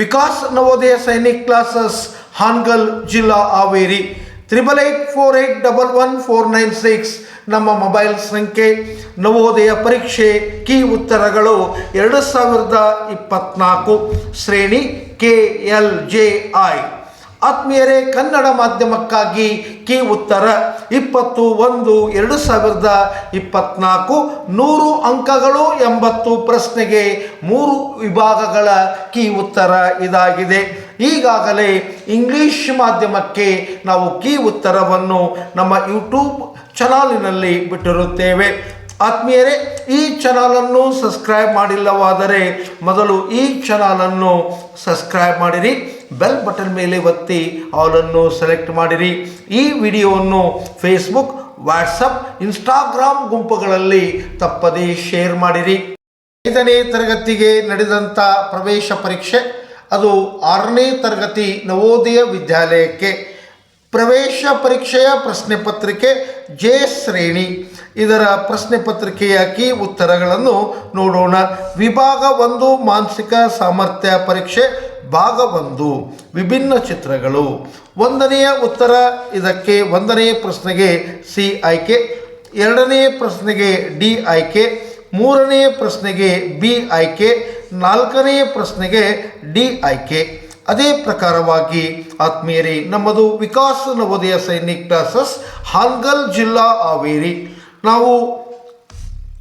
Vikas Navodaya Sainik classes, Hangal ಜಿಲ್ಲಾ Haveri. Triple eight four eight double one four nine six ನಮ್ಮ mobile ಸಂಖ್ಯೆ. ನವೋದಯ ಪರೀಕ್ಷೆ ಕೀ ಉತ್ತರಗಳು ಎರಡು ಸಾವಿರದ ಇಪ್ಪತ್ನಾಲ್ಕು. ಶ್ರೇಣಿ ಕೆ ಎಲ್ ಜೆ ಐ. ಆತ್ಮೀಯರೇ, ಕನ್ನಡ ಮಾಧ್ಯಮಕ್ಕಾಗಿ ಕೀ ಉತ್ತರ. ಇಪ್ಪತ್ತು ಒಂದು, ಎರಡು ಸಾವಿರದ ಇಪ್ಪತ್ನಾಲ್ಕು, ನೂರು ಅಂಕಗಳು ಎಂಬತ್ತು ಪ್ರಶ್ನೆಗೆ ಮೂರು ವಿಭಾಗಗಳ ಕೀ ಉತ್ತರ ಇದಾಗಿದೆ. ಈಗಾಗಲೇ ಇಂಗ್ಲಿಷ್ ಮಾಧ್ಯಮಕ್ಕೆ ನಾವು ಕೀ ಉತ್ತರವನ್ನು ನಮ್ಮ ಯೂಟ್ಯೂಬ್ ಚಾನಲಿನಲ್ಲಿ ಬಿಟ್ಟಿರುತ್ತೇವೆ. ಆತ್ಮೀಯರೇ, ಈ ಚಾನಲನ್ನು ಸಬ್ಸ್ಕ್ರೈಬ್ ಮಾಡಿಲ್ಲವಾದರೆ ಮೊದಲು ಈ ಚಾನಲನ್ನು ಸಬ್ಸ್ಕ್ರೈಬ್ ಮಾಡಿರಿ, ಬೆಲ್ ಬಟನ್ ಮೇಲೆ ಒತ್ತಿ ಆಲನ್ನು ಸೆಲೆಕ್ಟ್ ಮಾಡಿರಿ. ಈ ವಿಡಿಯೋವನ್ನು ಫೇಸ್ಬುಕ್ ವಾಟ್ಸಪ್ ಇನ್ಸ್ಟಾಗ್ರಾಮ್ ಗುಂಪುಗಳಲ್ಲಿ ತಪ್ಪದೇ ಶೇರ್ ಮಾಡಿರಿ. ಐದನೇ ತರಗತಿಗೆ ನಡೆದಂಥ ಪ್ರವೇಶ ಪರೀಕ್ಷೆ, ಅದು ಆರನೇ ತರಗತಿ ನವೋದಯ ವಿದ್ಯಾಲಯಕ್ಕೆ ಪ್ರವೇಶ ಪರೀಕ್ಷೆಯ ಪ್ರಶ್ನೆ ಪತ್ರಿಕೆ ಜೆ ಶ್ರೇಣಿ. ಇದರ ಪ್ರಶ್ನೆ ಪತ್ರಿಕೆಯ ಕೀ ಉತ್ತರಗಳನ್ನು ನೋಡೋಣ. ವಿಭಾಗ ಒಂದು, ಮಾನಸಿಕ ಸಾಮರ್ಥ್ಯ ಪರೀಕ್ಷೆ, ಭಾಗ ಒಂದು, ವಿಭಿನ್ನ ಚಿತ್ರಗಳು. ಒಂದನೆಯ ಉತ್ತರ, ಇದಕ್ಕೆ ಒಂದನೆಯ ಪ್ರಶ್ನೆಗೆ ಸಿ ಆಯ್ಕೆ ಎರಡನೆಯ ಪ್ರಶ್ನೆಗೆ ಡಿ ಆಯ್ಕೆ ಮೂರನೆಯ ಪ್ರಶ್ನೆಗೆ ಬಿ ಆಯ್ಕೆ ನಾಲ್ಕನೆಯ ಪ್ರಶ್ನೆಗೆ ಡಿ ಆಯ್ಕೆ ಅದೇ ಪ್ರಕಾರವಾಗಿ ಆತ್ಮೀಯರಿ, ನಮ್ಮದು ವಿಕಾಸ್ ನವೋದಯ ಸೈನಿಕ್ ಕ್ಲಾಸಸ್ ಹಾನ್ಗಲ್ ಜಿಲ್ಲಾ ಹಾವೇರಿ. ನಾವು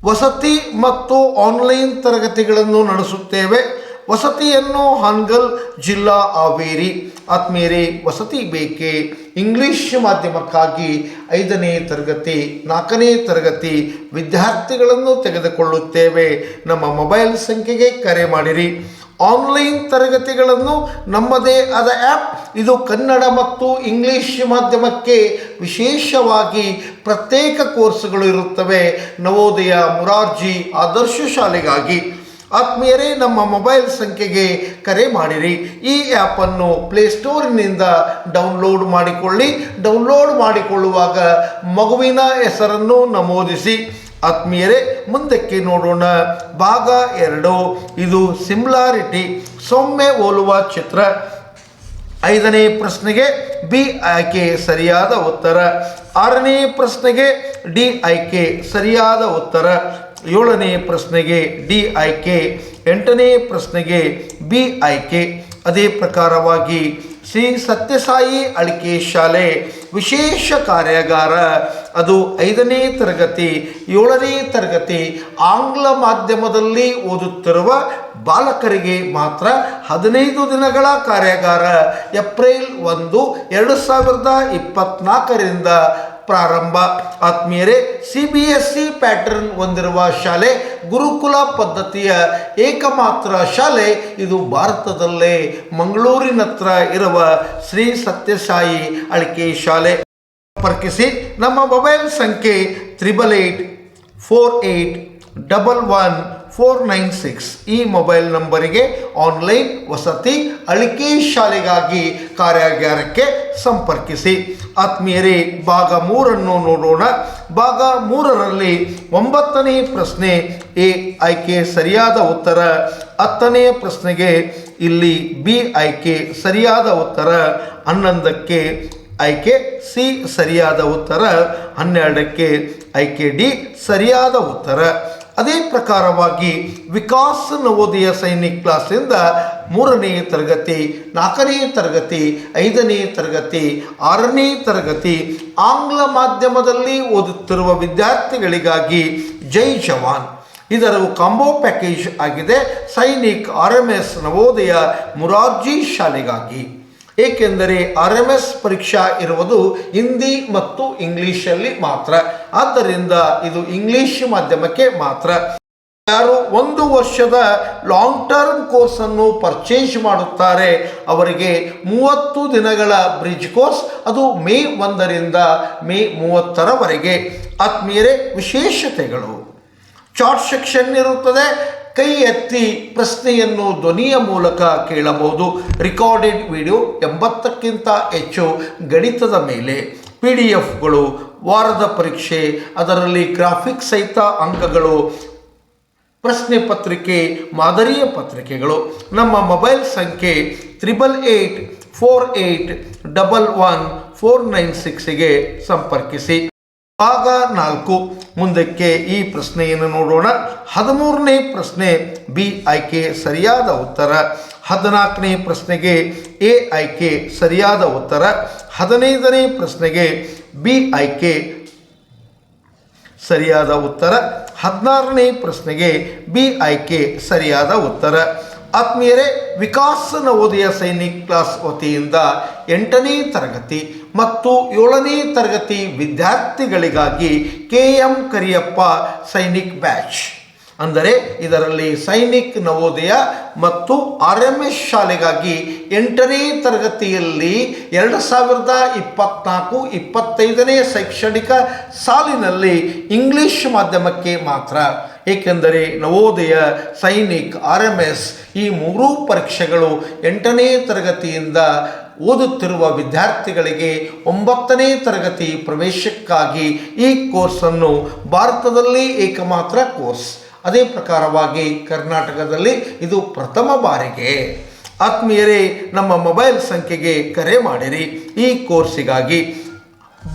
ವಸತಿ ಮತ್ತು ಆನ್ಲೈನ್ ತರಗತಿಗಳನ್ನು ನಡೆಸುತ್ತೇವೆ. ವಸತಿಯನ್ನು ಹಾನ್ಗಲ್ ಜಿಲ್ಲಾ ಹಾವೇರಿ. ಆತ್ಮೀಯರೇ, ವಸತಿ ಬೇಕೆ? ಇಂಗ್ಲಿಷ್ ಮಾಧ್ಯಮಕ್ಕಾಗಿ ಐದನೇ ತರಗತಿ, ನಾಲ್ಕನೇ ತರಗತಿ ವಿದ್ಯಾರ್ಥಿಗಳನ್ನು ತೆಗೆದುಕೊಳ್ಳುತ್ತೇವೆ. ನಮ್ಮ ಮೊಬೈಲ್ ಸಂಖ್ಯೆಗೆ ಕರೆ ಮಾಡಿರಿ. ಆನ್ಲೈನ್ ತರಗತಿಗಳನ್ನು ನಮ್ಮದೇ ಆದ ಆ್ಯಪ್. ಇದು ಕನ್ನಡ ಮತ್ತು ಇಂಗ್ಲೀಷ್ ಮಾಧ್ಯಮಕ್ಕೆ ವಿಶೇಷವಾಗಿ ಪ್ರತ್ಯೇಕ ಕೋರ್ಸ್ಗಳು ಇರುತ್ತವೆ. ನವೋದಯ ಮುರಾರ್ಜಿ ಆದರ್ಶ ಶಾಲೆಗಾಗಿ. ಆತ್ಮೀಯರೇ, ನಮ್ಮ ಮೊಬೈಲ್ ಸಂಖ್ಯೆಗೆ ಕರೆ ಮಾಡಿರಿ. ಈ ಆ್ಯಪನ್ನು ಪ್ಲೇಸ್ಟೋರಿನಿಂದ ಡೌನ್ಲೋಡ್ ಮಾಡಿಕೊಳ್ಳಿ. ಡೌನ್ಲೋಡ್ ಮಾಡಿಕೊಳ್ಳುವಾಗ ಮಗುವಿನ ಹೆಸರನ್ನು ನಮೂದಿಸಿ. ಆತ್ಮೀಯರೇ, ಮುಂದಕ್ಕೆ ನೋಡೋಣ. ಭಾಗ ಎರಡು, ಇದು ಸಿಮ್ಲಾರಿಟಿ. ಸೊಮ್ಮೆ ಹೋಲುವ ಚಿತ್ರ. ಐದನೇ ಪ್ರಶ್ನೆಗೆ ಬಿ ಆಯ್ಕೆ ಸರಿಯಾದ ಉತ್ತರ. ಆರನೇ ಪ್ರಶ್ನೆಗೆ ಡಿ ಆಯ್ಕೆ ಸರಿಯಾದ ಉತ್ತರ. ಏಳನೇ ಪ್ರಶ್ನೆಗೆ ಡಿ ಆಯ್ಕೆ ಎಂಟನೇ ಪ್ರಶ್ನೆಗೆ ಬಿ ಆಯ್ಕೆ ಅದೇ ಪ್ರಕಾರವಾಗಿ ಶ್ರೀ ಸತ್ಯಸಾಯಿ ಅಳಿಕೆ ಶಾಲೆ ವಿಶೇಷ ಕಾರ್ಯಾಗಾರ. ಅದು ಐದನೇ ತರಗತಿ, ಏಳನೇ ತರಗತಿ ಆಂಗ್ಲ ಮಾಧ್ಯಮದಲ್ಲಿ ಓದುತ್ತಿರುವ ಬಾಲಕರಿಗೆ ಮಾತ್ರ ಹದಿನೈದು ದಿನಗಳ ಕಾರ್ಯಾಗಾರ. ಏಪ್ರಿಲ್ ಒಂದು, ಎರಡು ಸಾವಿರದ ಇಪ್ಪತ್ನಾಲ್ಕರಿಂದ ಪ್ರಾರಂಭ. ಆತ್ಮೀಯರೇ C B S C pattern ಹೊಂದಿರುವ ಶಾಲೆ ಗುರುಕುಲ ಪದ್ಧತಿಯ ಏಕಮಾತ್ರ ಶಾಲೆ ಇದು ಭಾರತದಲ್ಲೇ ಮಂಗಳೂರಿನತ್ರ ಇರುವ ಶ್ರೀ ಸತ್ಯಸಾಯಿ ಅಳಿಕೆ ಶಾಲೆ. ಸಂಪರ್ಕಿಸಿ ನಮ್ಮ ಮೊಬೈಲ್ ಸಂಖ್ಯೆ triple eight four eight double one four nine six ಈ ಮೊಬೈಲ್ ನಂಬರಿಗೆ ಆನ್ಲೈನ್ ವಸತಿ ಅಳಿಕೆ ಶಾಲೆಗಾಗಿ ಕಾರ್ಯಾಗಾರಕ್ಕೆ ಸಂಪರ್ಕಿಸಿ. ಆತ್ಮೀಯರೇ, ಭಾಗ ಮೂರನ್ನು ನೋಡೋಣ. ಭಾಗ ಮೂರರಲ್ಲಿ ಒಂಬತ್ತನೇ ಪ್ರಶ್ನೆ. ಎ, ಆಯ್ಕೆ ಸರಿಯಾದ ಉತ್ತರ. ಹತ್ತನೆಯ ಪ್ರಶ್ನೆಗೆ ಇಲ್ಲಿ ಬಿ, ಆಯ್ಕೆ ಸರಿಯಾದ ಉತ್ತರ. ಹನ್ನೊಂದಕ್ಕೆ ಆಯ್ಕೆ ಸಿ, ಸರಿಯಾದ ಉತ್ತರ. ಹನ್ನೆರಡಕ್ಕೆ ಆಯ್ಕೆ ಡಿ, ಸರಿಯಾದ ಉತ್ತರ. ಅದೇ ಪ್ರಕಾರವಾಗಿ ವಿಕಾಸ್ ನವೋದಯ ಸೈನಿಕ್ ಕ್ಲಾಸಿಂದ ಮೂರನೇ ತರಗತಿ, ನಾಲ್ಕನೇ ತರಗತಿ, ಐದನೇ ತರಗತಿ, ಆರನೇ ತರಗತಿ ಆಂಗ್ಲ ಮಾಧ್ಯಮದಲ್ಲಿ ಓದುತ್ತಿರುವ ವಿದ್ಯಾರ್ಥಿಗಳಿಗಾಗಿ ಜೈ ಜವಾನ್. ಇದರ ಕಾಂಬೋ ಪ್ಯಾಕೇಜ್ ಆಗಿದೆ. Sainik R M S Navodaya Murarji ಶಾಲೆಗಾಗಿ. ಏಕೆಂದರೆ ಆರ್ ಎಂ ಎಸ್ ಪರೀಕ್ಷಾ ಇರುವುದು ಹಿಂದಿ ಮತ್ತು ಇಂಗ್ಲೀಷಲ್ಲಿ ಮಾತ್ರ. ಆದ್ದರಿಂದ ಇದು ಇಂಗ್ಲಿಷ್ ಮಾಧ್ಯಮಕ್ಕೆ ಮಾತ್ರ. ಯಾರು ಒಂದು ವರ್ಷದ ಲಾಂಗ್ ಟರ್ಮ್ ಕೋರ್ಸನ್ನು ಪರ್ಚೇಸ್ ಮಾಡುತ್ತಾರೆ, ಅವರಿಗೆ ಮೂವತ್ತು ದಿನಗಳ ಬ್ರಿಡ್ಜ್ ಕೋರ್ಸ್ ಅದು ಮೇ ಒಂದರಿಂದ ಮೇ ಮೂವತ್ತರವರೆಗೆ. ಆತ್ಮೀಯರೇ, ವಿಶೇಷತೆಗಳು. ಚಾರ್ಟ್ ಸೆಕ್ಷನ್ ಇರುತ್ತದೆ ಕೈ ಎತ್ತಿ ಪ್ರಶ್ನೆಯನ್ನು ಧ್ವನಿಯ ಮೂಲಕ ಕೇಳಬಹುದು. ರಿಕಾರ್ಡೆಡ್ ವಿಡಿಯೋ ಎಂಬತ್ತಕ್ಕಿಂತ ಹೆಚ್ಚು ಗಣಿತದ ಮೇಲೆ ಪಿ ಡಿ ಎಫ್ಗಳು ವಾರದ ಪರೀಕ್ಷೆ, ಅದರಲ್ಲಿ ಗ್ರಾಫಿಕ್ ಸಹಿತ ಅಂಕಗಳು, ಪ್ರಶ್ನೆ ಪತ್ರಿಕೆ, ಮಾದರಿಯ ಪತ್ರಿಕೆಗಳು. ನಮ್ಮ ಮೊಬೈಲ್ ಸಂಖ್ಯೆ triple eight four eight double one four nine ಸಿಕ್ಸಿಗೆ ಸಂಪರ್ಕಿಸಿ. ಭಾಗ ನಾಲ್ಕು. ಮುಂದಕ್ಕೆ ಈ ಪ್ರಶ್ನೆಯನ್ನು ನೋಡೋಣ. ಹದಿಮೂರನೇ ಪ್ರಶ್ನೆ, ಬಿ ಆಯ್ಕೆ ಸರಿಯಾದ ಉತ್ತರ. ಹದಿನಾಲ್ಕನೇ ಪ್ರಶ್ನೆಗೆ, ಎ ಆಯ್ಕೆ ಸರಿಯಾದ ಉತ್ತರ. ಹದಿನೈದನೇ ಪ್ರಶ್ನೆಗೆ, ಬಿ ಆಯ್ಕೆ ಸರಿಯಾದ ಉತ್ತರ. ಹದಿನಾರನೇ ಪ್ರಶ್ನೆಗೆ, ಬಿ ಆಯ್ಕೆ ಸರಿಯಾದ ಉತ್ತರ. ಆತ್ಮೀಯರೇ ವಿಕಾಸ್ ನವೋದಯ ಸೈನಿಕ್ ಕ್ಲಾಸ್ ವತಿಯಿಂದ ಎಂಟನೇ ತರಗತಿ. ಮತ್ತು ಏಳನೇ ತರಗತಿ ವಿದ್ಯಾರ್ಥಿಗಳಿಗಾಗಿ K M Kariyappa Sainik batch. ಅಂದರೆ ಇದರಲ್ಲಿ ಸೈನಿಕ್ ನವೋದಯ ಮತ್ತು ಆರ್ ಎಂ ಎಸ್ ಶಾಲೆಗಾಗಿ ಎಂಟನೇ ತರಗತಿಯಲ್ಲಿ ಎರಡು ಸಾವಿರದ ಇಪ್ಪತ್ನಾಲ್ಕು ಇಪ್ಪತ್ತೈದನೇ ಶೈಕ್ಷಣಿಕ ಸಾಲಿನಲ್ಲಿ ಇಂಗ್ಲಿಷ್ ಮಾಧ್ಯಮಕ್ಕೆ ಮಾತ್ರ. ಏಕೆಂದರೆ Navodaya, Sainik, R M S ಈ ಮೂರೂ ಪರೀಕ್ಷೆಗಳು ಎಂಟನೇ ತರಗತಿಯಿಂದ ಓದುತ್ತಿರುವ ವಿದ್ಯಾರ್ಥಿಗಳಿಗೆ ಒಂಬತ್ತನೇ ತರಗತಿ ಪ್ರವೇಶಕ್ಕಾಗಿ ಈ ಕೋರ್ಸನ್ನು ಭಾರತದಲ್ಲಿ ಏಕಮಾತ್ರ ಕೋರ್ಸ್. ಅದೇ ಪ್ರಕಾರವಾಗಿ ಕರ್ನಾಟಕದಲ್ಲಿ ಇದು ಪ್ರಥಮ ಬಾರಿಗೆ. ಆತ್ಮೀಯರೇ, ನಮ್ಮ ಮೊಬೈಲ್ ಸಂಖ್ಯೆಗೆ ಕರೆ ಮಾಡಿರಿ. ಈ ಕೋರ್ಸಿಗಾಗಿ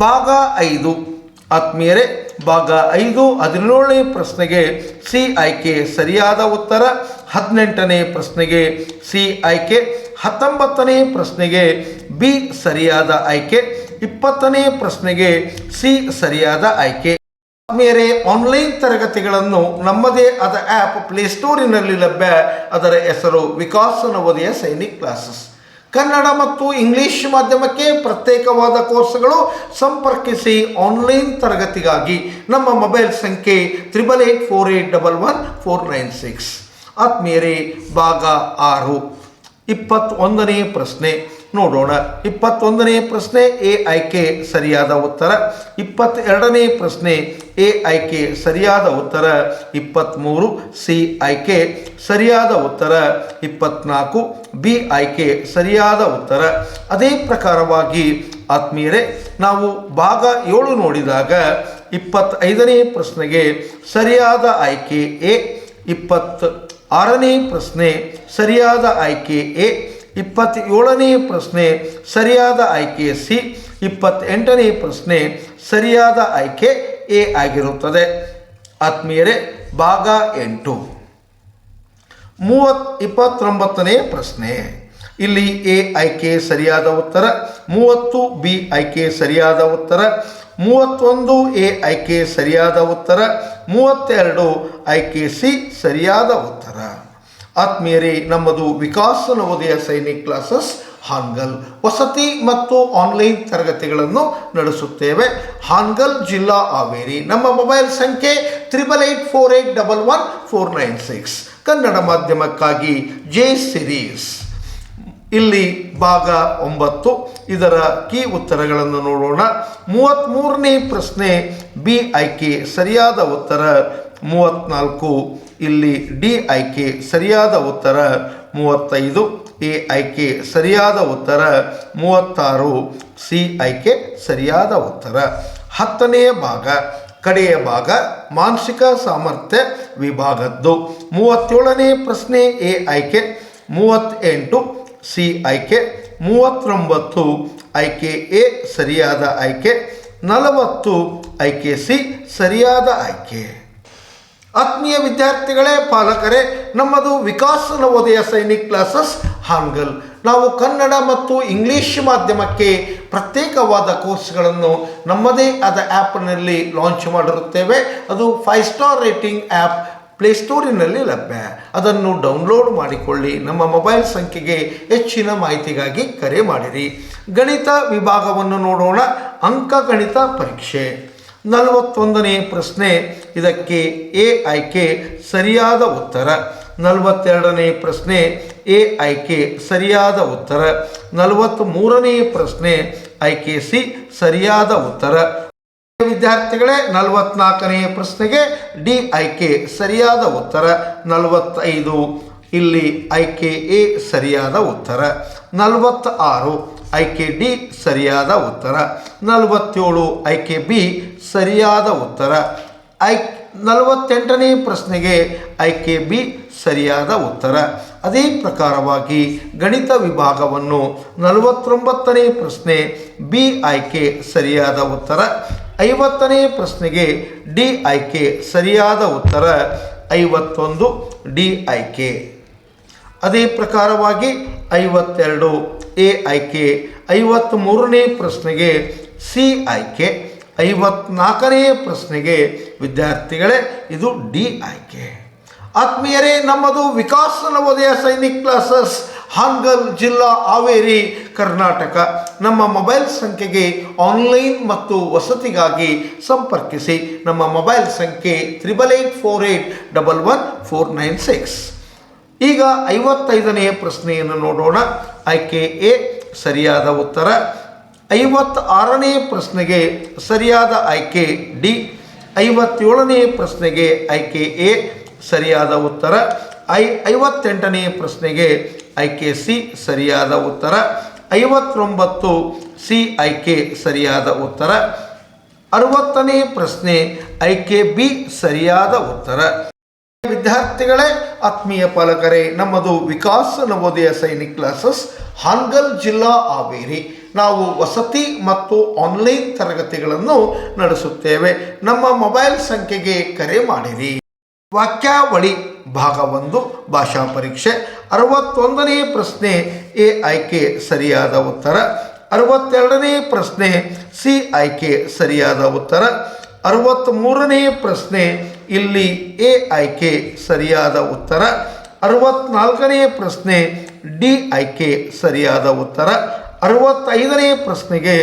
ಭಾಗ ಐದು. ಆತ್ಮೀಯರೇ, ಭಾಗ ಐದು ಹದಿನೇಳನೇ ಪ್ರಶ್ನೆಗೆ ಸಿ ಆಯ್ಕೆ ಸರಿಯಾದ ಉತ್ತರ ಹದಿನೆಂಟನೇ ಪ್ರಶ್ನೆಗೆ ಸಿ ಆಯ್ಕೆ, ಹತ್ತೊಂಬತ್ತನೇ ಪ್ರಶ್ನೆಗೆ ಬಿ ಸರಿಯಾದ ಆಯ್ಕೆ, ಇಪ್ಪತ್ತನೇ ಪ್ರಶ್ನೆಗೆ ಸಿ ಸರಿಯಾದ ಆಯ್ಕೆ. ಮೇರೆ ಆನ್ಲೈನ್ ತರಗತಿಗಳನ್ನು ನಮ್ಮದೇ ಆದ ಆ್ಯಪ್ ಪ್ಲೇಸ್ಟೋರಿನಲ್ಲಿ ಲಭ್ಯ. ಅದರ ಹೆಸರು ವಿಕಾಸ ನವೋದಯ ಸೈನಿಕ್ ಕ್ಲಾಸಸ್. ಕನ್ನಡ ಮತ್ತು ಇಂಗ್ಲಿಷ್ ಮಾಧ್ಯಮಕ್ಕೆ ಪ್ರತ್ಯೇಕವಾದ ಕೋರ್ಸ್ಗಳು ಸಂಪರ್ಕಿಸಿ ಆನ್ಲೈನ್ ತರಗತಿಗಾಗಿ ನಮ್ಮ ಮೊಬೈಲ್ ಸಂಖ್ಯೆ triple eight four eight double one four nine six. ಆತ್ಮೀಯರೇ, ಭಾಗ ಆರು. ಇಪ್ಪತ್ತೊಂದನೇ ಪ್ರಶ್ನೆ ನೋಡೋಣ. ಇಪ್ಪತ್ತೊಂದನೇ ಪ್ರಶ್ನೆ, ಎ ಆಯ್ಕೆ ಸರಿಯಾದ ಉತ್ತರ. ಇಪ್ಪತ್ತೆರಡನೇ ಪ್ರಶ್ನೆ, ಎ ಆಯ್ಕೆ ಸರಿಯಾದ ಉತ್ತರ. ಇಪ್ಪತ್ತ್ಮೂರು ಸಿ ಆಯ್ಕೆ ಸರಿಯಾದ ಉತ್ತರ. ಇಪ್ಪತ್ನಾಲ್ಕು, ಬಿ ಆಯ್ಕೆ ಸರಿಯಾದ ಉತ್ತರ. ಅದೇ ಪ್ರಕಾರವಾಗಿ ಆತ್ಮೀಯರೇ, ನಾವು ಭಾಗ ಏಳು ನೋಡಿದಾಗ ಇಪ್ಪತ್ತೈದನೇ ಪ್ರಶ್ನೆಗೆ ಸರಿಯಾದ ಆಯ್ಕೆ ಎ, ಇಪ್ಪತ್ತು ಆರನೇ ಪ್ರಶ್ನೆ ಸರಿಯಾದ ಆಯ್ಕೆ ಎ, ಇಪ್ಪತ್ತೇಳನೇ ಪ್ರಶ್ನೆ ಸರಿಯಾದ ಆಯ್ಕೆ ಸಿ, ಇಪ್ಪತ್ತೆಂಟನೇ ಪ್ರಶ್ನೆ ಸರಿಯಾದ ಆಯ್ಕೆ ಎ ಆಗಿರುತ್ತದೆ. ಆತ್ಮೀಯರೇ, ಭಾಗ ಎಂಟು. ಮೂವತ್, ಇಪ್ಪತ್ತೊಂಬತ್ತನೇ ಪ್ರಶ್ನೆ. ಇಲ್ಲಿ ಎ ಆಯ್ಕೆ ಸರಿಯಾದ ಉತ್ತರ, ಮೂವತ್ತು ಬಿ ಆಯ್ಕೆ ಸರಿಯಾದ ಉತ್ತರ ಮೂವತ್ತೊಂದು ಎ ಆಯ್ಕೆ ಸರಿಯಾದ ಉತ್ತರ, ಮೂವತ್ತೆರಡು ಆಯ್ಕೆ ಸಿ ಸರಿಯಾದ ಉತ್ತರ. ಆತ್ಮೀಯರೇ, ನಮ್ಮದು ವಿಕಾಸ ನವೋದಯ ಸೈನಿಕ್ ಕ್ಲಾಸಸ್ ಹಾನ್ಗಲ್. ವಸತಿ ಮತ್ತು ಆನ್ಲೈನ್ ತರಗತಿಗಳನ್ನು ನಡೆಸುತ್ತೇವೆ. ಹಾನ್ಗಲ್ ಜಿಲ್ಲಾ ಹಾವೇರಿ. ನಮ್ಮ ಮೊಬೈಲ್ ಸಂಖ್ಯೆ triple eight four eight double one four nine six. Kannada ಮಾಧ್ಯಮಕ್ಕಾಗಿ J series. ಇಲ್ಲಿ ಭಾಗ ಒಂಬತ್ತು. ಇದರ ಕೀ ಉತ್ತರಗಳನ್ನು ನೋಡೋಣ. ಮೂವತ್ತ್ಮೂರನೇ ಪ್ರಶ್ನೆ ಬಿ ಆಯ್ಕೆ ಸರಿಯಾದ ಉತ್ತರ? ಮೂವತ್ತ್ನಾಲ್ಕು ಇಲ್ಲಿ ಡಿ ಆಯ್ಕೆ ಸರಿಯಾದ ಉತ್ತರ? ಮೂವತ್ತೈದು. ಎ ಆಯ್ಕೆ ಸರಿಯಾದ ಉತ್ತರ? ಮೂವತ್ತಾರು. ಸಿ ಆಯ್ಕೆ ಸರಿಯಾದ ಉತ್ತರ. ಹತ್ತನೆಯ ಭಾಗ. ಕಡೆಯ ಭಾಗ, ಮಾನಸಿಕ ಸಾಮರ್ಥ್ಯ ವಿಭಾಗದ್ದು. ಮೂವತ್ತೇಳನೇ ಪ್ರಶ್ನೆ ಎ ಆಯ್ಕೆ ಮೂವತ್ತೆಂಟು. ಸಿ ಆಯ್ಕೆ, ಮೂವತ್ತೊಂಬತ್ತು ಆಯ್ಕೆ ಎ ಸರಿಯಾದ ಆಯ್ಕೆ, ನಲವತ್ತು ಆಯ್ಕೆ ಸಿ ಸರಿಯಾದ ಆಯ್ಕೆ. ಆತ್ಮೀಯ ವಿದ್ಯಾರ್ಥಿಗಳೇ, ಪಾಲಕರೇ, ನಮ್ಮದು ವಿಕಾಸ ನವೋದಯ ಸೈನಿಕ್ ಕ್ಲಾಸಸ್ ಹಾನ್ಗಲ್ ನಾವು ಕನ್ನಡ ಮತ್ತು ಇಂಗ್ಲಿಷ್ ಮಾಧ್ಯಮಕ್ಕೆ ಪ್ರತ್ಯೇಕವಾದ ಕೋರ್ಸ್ಗಳನ್ನು ನಮ್ಮದೇ ಆದ ಆ್ಯಪ್ನಲ್ಲಿ ಲಾಂಚ್ ಮಾಡಿರುತ್ತೇವೆ. ಅದು ಫೈವ್ ಸ್ಟಾರ್ ರೇಟಿಂಗ್ ಆ್ಯಪ್. ಪ್ಲೇಸ್ಟೋರಿನಲ್ಲಿ ಲಭ್ಯ. ಅದನ್ನು ಡೌನ್ಲೋಡ್ ಮಾಡಿಕೊಳ್ಳಿ. ನಮ್ಮ ಮೊಬೈಲ್ ಸಂಖ್ಯೆಗೆ ಹೆಚ್ಚಿನ ಮಾಹಿತಿಗಾಗಿ ಕರೆ ಮಾಡಿರಿ. ಗಣಿತ ವಿಭಾಗವನ್ನು ನೋಡೋಣ. ಅಂಕಗಣಿತ ಪರೀಕ್ಷೆ. ನಲವತ್ತೊಂದನೇ ಪ್ರಶ್ನೆ. ಇದಕ್ಕೆ ಎ ಆಯ್ಕೆ ಸರಿಯಾದ ಉತ್ತರ. ನಲವತ್ತೆರಡನೇ ಪ್ರಶ್ನೆ. ಎ ಆಯ್ಕೆ ಸರಿಯಾದ ಉತ್ತರ. ನಲವತ್ತ್ಮೂರನೇ ಪ್ರಶ್ನೆ. ಆಯ್ಕೆ ಸಿ ಸರಿಯಾದ ಉತ್ತರ. ವಿದ್ಯಾರ್ಥಿಗಳೇ ನಲವತ್ನಾಲ್ಕನೆಯ ಪ್ರಶ್ನೆಗೆ ಡಿ ಆಯ್ಕೆ ಸರಿಯಾದ ಉತ್ತರ. ನಲವತ್ತೈದು, ಇಲ್ಲಿ ಆಯ್ಕೆ ಎ ಸರಿಯಾದ ಉತ್ತರ. ನಲವತ್ತ ಆರು ಆಯ್ಕೆ ಡಿ ಸರಿಯಾದ ಉತ್ತರ. ನಲವತ್ತೇಳು ಆಯ್ಕೆ ಬಿ ಸರಿಯಾದ ಉತ್ತರ. ಐ ನಲವತ್ತೆಂಟನೇ ಪ್ರಶ್ನೆಗೆ ಆಯ್ಕೆ ಬಿ ಸರಿಯಾದ ಉತ್ತರ. ಅದೇ ಪ್ರಕಾರವಾಗಿ ಗಣಿತ ವಿಭಾಗವನ್ನು ನಲವತ್ತೊಂಬತ್ತನೇ ಪ್ರಶ್ನೆ ಬಿ ಆಯ್ಕೆ ಸರಿಯಾದ ಉತ್ತರ. ಐವತ್ತನೇ ಪ್ರಶ್ನೆಗೆ ಡಿ ಆಯ್ಕೆ ಸರಿಯಾದ ಉತ್ತರ ಐವತ್ತೊಂದು ಡಿ ಆಯ್ಕೆ ಅದೇ ಪ್ರಕಾರವಾಗಿ ಐವತ್ತೆರಡು ಎ ಆಯ್ಕೆ ಐವತ್ತ್ಮೂರನೇ ಪ್ರಶ್ನೆಗೆ ಸಿ ಆಯ್ಕೆ ಐವತ್ನಾಲ್ಕನೇ ಪ್ರಶ್ನೆಗೆ ವಿದ್ಯಾರ್ಥಿಗಳೇ ಇದು ಡಿ ಆಯ್ಕೆ ಆತ್ಮೀಯರೇ, ನಮ್ಮದು ವಿಕಾಸ ನವೋದಯ ಸೈನಿಕ್ ಕ್ಲಾಸಸ್ ಹಾಂಗಲ್ ಜಿಲ್ಲಾ ಹಾವೇರಿ, ಕರ್ನಾಟಕ. ನಮ್ಮ ಮೊಬೈಲ್ ಸಂಖ್ಯೆಗೆ ಆನ್ಲೈನ್ ಮತ್ತು ವಸತಿಗಾಗಿ ಸಂಪರ್ಕಿಸಿ. ನಮ್ಮ ಮೊಬೈಲ್ ಸಂಖ್ಯೆ triple eight four eight double one four nine six. ಈಗ ಐವತ್ತೈದನೆಯ ಪ್ರಶ್ನೆಯನ್ನು ನೋಡೋಣ. ಆಯ್ಕೆ ಎ, ಸರಿಯಾದ ಉತ್ತರ. ಐವತ್ತಾರನೇ ಪ್ರಶ್ನೆಗೆ ಸರಿಯಾದ ಆಯ್ಕೆ ಡಿ. ಐವತ್ತೇಳನೇ ಪ್ರಶ್ನೆಗೆ ಆಯ್ಕೆ ಎ, ಸರಿಯಾದ ಉತ್ತರ. ಐ, ಐವತ್ತೆಂಟನೇ ಪ್ರಶ್ನೆಗೆ ಆಯ್ಕೆ ಸಿ ಸರಿಯಾದ ಉತ್ತರ? ಐವತ್ತೊಂಬತ್ತು ಸಿ ಆಯ್ಕೆ ಸರಿಯಾದ ಉತ್ತರ? ಅರವತ್ತನೇ ಪ್ರಶ್ನೆ ಆಯ್ಕೆ ಬಿ ಸರಿಯಾದ ಉತ್ತರ? ವಿದ್ಯಾರ್ಥಿಗಳೇ, ಆತ್ಮೀಯ ಪಾಲಕರೇ, ನಮ್ಮದು ವಿಕಾಸ ನವೋದಯ ಸೈನಿಕ್ ಕ್ಲಾಸಸ್, ಹಾನ್ಗಲ್ ಜಿಲ್ಲಾ ಹಾವೇರಿ. ನಾವು ವಸತಿ ಮತ್ತು ಆನ್ಲೈನ್ ತರಗತಿಗಳನ್ನು ನಡೆಸುತ್ತೇವೆ. ನಮ್ಮ ಮೊಬೈಲ್ ಸಂಖ್ಯೆಗೆ ಕರೆ ಮಾಡಿರಿ. ವಾಕ್ಯಾವಳಿ ಭಾಗ ಒಂದು, ಭಾಷಾ ಪರೀಕ್ಷೆ. ಅರವತ್ತೊಂದನೇ ಪ್ರಶ್ನೆ, ಎ ಆಯ್ಕೆ ಸರಿಯಾದ ಉತ್ತರ. ಅರವತ್ತೆರಡನೇ ಪ್ರಶ್ನೆ, ಸಿ ಆಯ್ಕೆ ಸರಿಯಾದ ಉತ್ತರ. ಅರವತ್ತ್ಮೂರನೇ ಪ್ರಶ್ನೆ, ಇಲ್ಲಿ ಎ ಆಯ್ಕೆ ಸರಿಯಾದ ಉತ್ತರ. ಅರವತ್ನಾಲ್ಕನೇ ಪ್ರಶ್ನೆ, ಡಿ ಆಯ್ಕೆ ಸರಿಯಾದ ಉತ್ತರ. ಅರವತ್ತೈದನೇ ಪ್ರಶ್ನೆಗೆ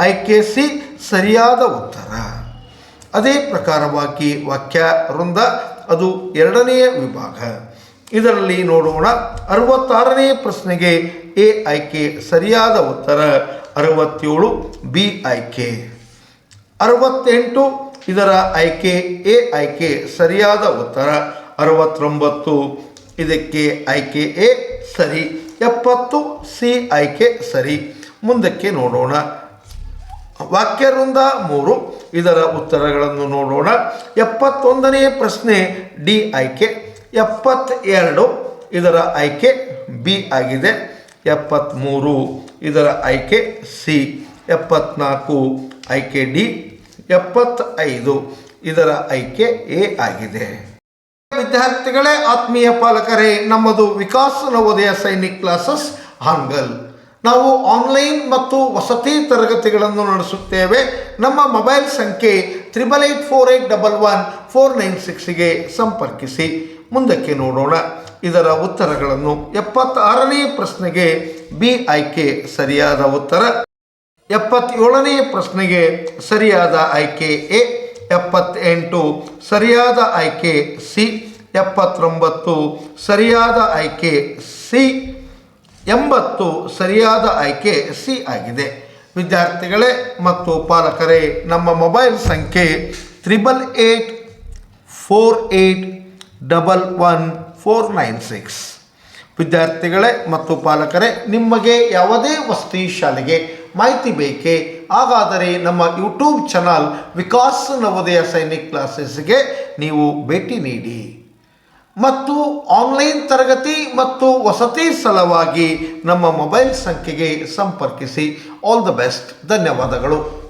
ಆಯ್ಕೆ ಸಿ ಸರಿಯಾದ ಉತ್ತರ. ಅದೇ ಪ್ರಕಾರವಾಗಿ ವಾಕ್ಯ ವೃಂದ ಅದು ಎರಡನೆಯ ವಿಭಾಗ. ಇದರಲ್ಲಿ ನೋಡೋಣ ಅರವತ್ತಾರನೇ ಪ್ರಶ್ನೆಗೆ ಎ ಆಯ್ಕೆ ಸರಿಯಾದ ಉತ್ತರ. ಅರವತ್ತೇಳು ಬಿ ಆಯ್ಕೆ ಅರವತ್ತೆಂಟು ಇದರ ಆಯ್ಕೆ ಎ ಆಯ್ಕೆ ಸರಿಯಾದ ಉತ್ತರ. ಅರವತ್ತೊಂಬತ್ತು ಇದಕ್ಕೆ ಆಯ್ಕೆ ಎ ಸರಿ. ಎಪ್ಪತ್ತು ಸಿ ಆಯ್ಕೆ ಸರಿ. ಮುಂದಕ್ಕೆ ನೋಡೋಣ. ವಾಕ್ಯವೃಂದ ಮೂರು. ಇದರ ಉತ್ತರಗಳನ್ನು ನೋಡೋಣ. ಎಪ್ಪತ್ತೊಂದನೇ ಪ್ರಶ್ನೆ ಡಿ ಆಯ್ಕೆ. ಎಪ್ಪತ್ತೆರಡು ಇದರ ಆಯ್ಕೆ ಬಿ ಆಗಿದೆ. ಎಪ್ಪತ್ತ್ಮೂರು ಇದರ ಆಯ್ಕೆ ಸಿ. ಎಪ್ಪತ್ನಾಲ್ಕು ಆಯ್ಕೆ ಡಿ. ಎಪ್ಪತ್ತೈದು ಇದರ ಆಯ್ಕೆ ಎ ಆಗಿದೆ. ವಿದ್ಯಾರ್ಥಿಗಳೇ, ಆತ್ಮೀಯ ಪಾಲಕರೇ, ನಮ್ಮದು ವಿಕಾಸ್ ನವೋದಯ ಸೈನಿಕ್ ಕ್ಲಾಸಸ್ ಹಾಂಗಲ್ ನಾವು ಆನ್ಲೈನ್ ಮತ್ತು ವಸತಿ ತರಗತಿಗಳನ್ನು ನಡೆಸುತ್ತೇವೆ. ನಮ್ಮ ಮೊಬೈಲ್ ಸಂಖ್ಯೆ triple eight four eight double one four nine ಸಿಕ್ಸ್ಗೆ ಸಂಪರ್ಕಿಸಿ. ಮುಂದಕ್ಕೆ ನೋಡೋಣ. ಇದರ ಉತ್ತರಗಳನ್ನು ಎಪ್ಪತ್ತಾರನೇ ಪ್ರಶ್ನೆಗೆ ಬಿ ಆಯ್ಕೆ ಸರಿಯಾದ ಉತ್ತರ. ಎಪ್ಪತ್ತೇಳನೇ ಪ್ರಶ್ನೆಗೆ ಸರಿಯಾದ ಆಯ್ಕೆ ಎ. ಎಪ್ಪತ್ತೆಂಟು ಸರಿಯಾದ ಆಯ್ಕೆ ಸಿ. ಎಪ್ಪತ್ತೊಂಬತ್ತು ಸರಿಯಾದ ಆಯ್ಕೆ ಸಿ. ಎಂಬತ್ತು ಸರಿಯಾದ ಆಯ್ಕೆ ಸಿ ಆಗಿದೆ. ವಿದ್ಯಾರ್ಥಿಗಳೇ ಮತ್ತು ಪಾಲಕರೇ, ನಮ್ಮ ಮೊಬೈಲ್ ಸಂಖ್ಯೆ triple eight four eight double one four nine six. ವಿದ್ಯಾರ್ಥಿಗಳೇ ಮತ್ತು ಪಾಲಕರೇ, ನಿಮಗೆ ಯಾವುದೇ ವಸತಿ ಶಾಲೆಗೆ ಮಾಹಿತಿ ಬೇಕೇ? ಹಾಗಾದರೆ ನಮ್ಮ ಯೂಟ್ಯೂಬ್ ಚಾನಲ್ ವಿಕಾಸ್ ನವೋದಯ ಸೈನಿಕ್ ಕ್ಲಾಸಸ್ಗೆ ನೀವು ಭೇಟಿ ನೀಡಿ. ಮತ್ತು ಆನ್ಲೈನ್ ತರಗತಿ ಮತ್ತು ವಸತಿ ಸಲುವಾಗಿ ನಮ್ಮ ಮೊಬೈಲ್ ಸಂಖ್ಯೆಗೆ ಸಂಪರ್ಕಿಸಿ. ಆಲ್ ದ ಬೆಸ್ಟ್ ಧನ್ಯವಾದಗಳು.